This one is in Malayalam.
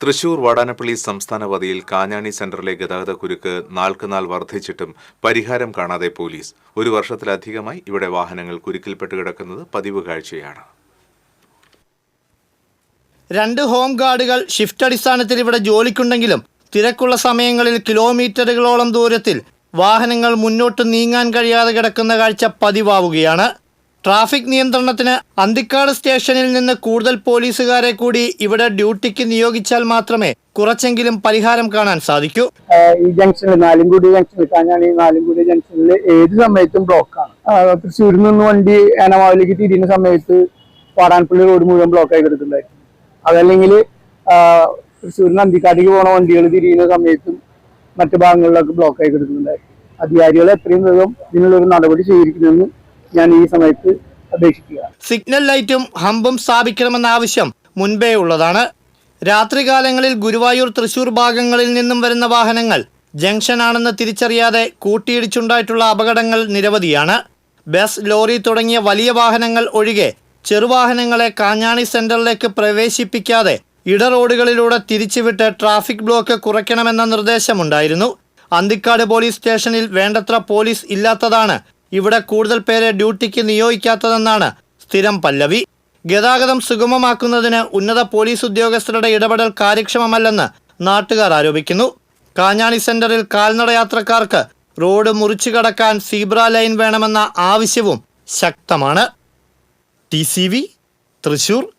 തൃശൂർ വാടാനപ്പള്ളി സംസ്ഥാന പാതയിൽ കാഞ്ഞാണി സെന്ററിലെ ഗതാഗത കുരുക്ക് നാൾക്കുനാൾ വർദ്ധിച്ചിട്ടും പരിഹാരം കാണാതെ പോലീസ് ഒരു വർഷത്തിലധികമായി ഇവിടെ വാഹനങ്ങൾ കുരുക്കിൽപ്പെട്ട് കിടക്കുന്നത് പതിവ് കാഴ്ചയാണ്. രണ്ട് ഹോം ഗാർഡുകൾ ഷിഫ്റ്റ് അടിസ്ഥാനത്തിൽ ഇവിടെ ജോലിക്കുണ്ടെങ്കിലും തിരക്കുള്ള സമയങ്ങളിൽ കിലോമീറ്ററുകളോളം ദൂരത്തിൽ വാഹനങ്ങൾ മുന്നോട്ട് നീങ്ങാൻ കഴിയാതെ കിടക്കുന്ന കാഴ്ച പതിവാവുകയാണ്. ട്രാഫിക് നിയന്ത്രണത്തിന് അന്തിക്കാട് സ്റ്റേഷനിൽ നിന്ന് കൂടുതൽ പോലീസുകാരെ കൂടി ഇവിടെ ഡ്യൂട്ടിക്ക് നിയോഗിച്ചാൽ മാത്രമേ കുറച്ചെങ്കിലും പരിഹാരം കാണാൻ സാധിക്കൂ. ഈ ജംഗ്ഷനിൽ നാലുംകുടി ജംഗ്ഷനിൽ കാഞ്ഞാണി നാലുംകുടി ജംഗ്ഷനിൽ ഏത് സമയത്തും ബ്ലോക്കാണ് തൃശ്ശൂരിൽ നിന്ന് വണ്ടി ഏനമാവിലേക്ക് തിരിയുന്ന സമയത്ത് വാടാൻപള്ളി റോഡ് മുഴുവൻ ബ്ലോക്ക് ആയി കിടക്കുന്നുണ്ടായിരുന്നു. അതല്ലെങ്കിൽ തൃശ്ശൂരിൽ നിന്ന് അന്തിക്കാട്ടേക്ക് പോണ വണ്ടികൾ തിരിയുന്ന സമയത്തും മറ്റു ഭാഗങ്ങളിലൊക്കെ ബ്ലോക്ക് ആയി കിടക്കുന്നുണ്ടായിരുന്നു. അധികാരികൾ എത്രയും വേഗം ഇതിനുള്ളൊരു നടപടി സ്വീകരിക്കണമെന്ന് ഞാൻ ഈ സമയത്ത് അപേക്ഷിക്കുക. സിഗ്നൽ ലൈറ്റും ഹമ്പും സ്ഥാപിക്കണമെന്ന ആവശ്യം മുൻപേ ഉള്ളതാണ്. രാത്രികാലങ്ങളിൽ ഗുരുവായൂർ തൃശൂർ ഭാഗങ്ങളിൽ നിന്നും വരുന്ന വാഹനങ്ങൾ ജംഗ്ഷനാണെന്ന് തിരിച്ചറിയാതെ കൂട്ടിയിടിച്ചുണ്ടായിട്ടുള്ള അപകടങ്ങൾ നിരവധിയാണ്. ബസ് ലോറി തുടങ്ങിയ വലിയ വാഹനങ്ങൾ ഒഴികെ ചെറുവാഹനങ്ങളെ കാഞ്ഞാണി സെന്ററിലേക്ക് പ്രവേശിപ്പിക്കാതെ ഇട റോഡുകളിലൂടെ തിരിച്ചുവിട്ട് ട്രാഫിക് ബ്ലോക്ക് കുറയ്ക്കണമെന്ന നിർദ്ദേശമുണ്ടായിരുന്നു. അന്തിക്കാട് പോലീസ് സ്റ്റേഷനിൽ വേണ്ടത്ര പോലീസ് ഇല്ലാത്തതാണ് ഇവിടെ കൂടുതൽ പേരെ ഡ്യൂട്ടിക്ക് നിയോഗിക്കാത്തതെന്നാണ് സ്ഥിരം പല്ലവി. ഗതാഗതം സുഗമമാക്കുന്നതിന് ഉന്നത പോലീസ് ഉദ്യോഗസ്ഥരുടെ ഇടപെടൽ കാര്യക്ഷമമല്ലെന്ന് നാട്ടുകാർ ആരോപിക്കുന്നു. കാഞ്ഞാണി സെന്ററിൽ കാൽനടയാത്രക്കാർക്ക് റോഡ് മുറിച്ചു കടക്കാൻ സീബ്ര ലൈൻ വേണമെന്ന ആവശ്യവും ശക്തമാണ്. ടി തൃശൂർ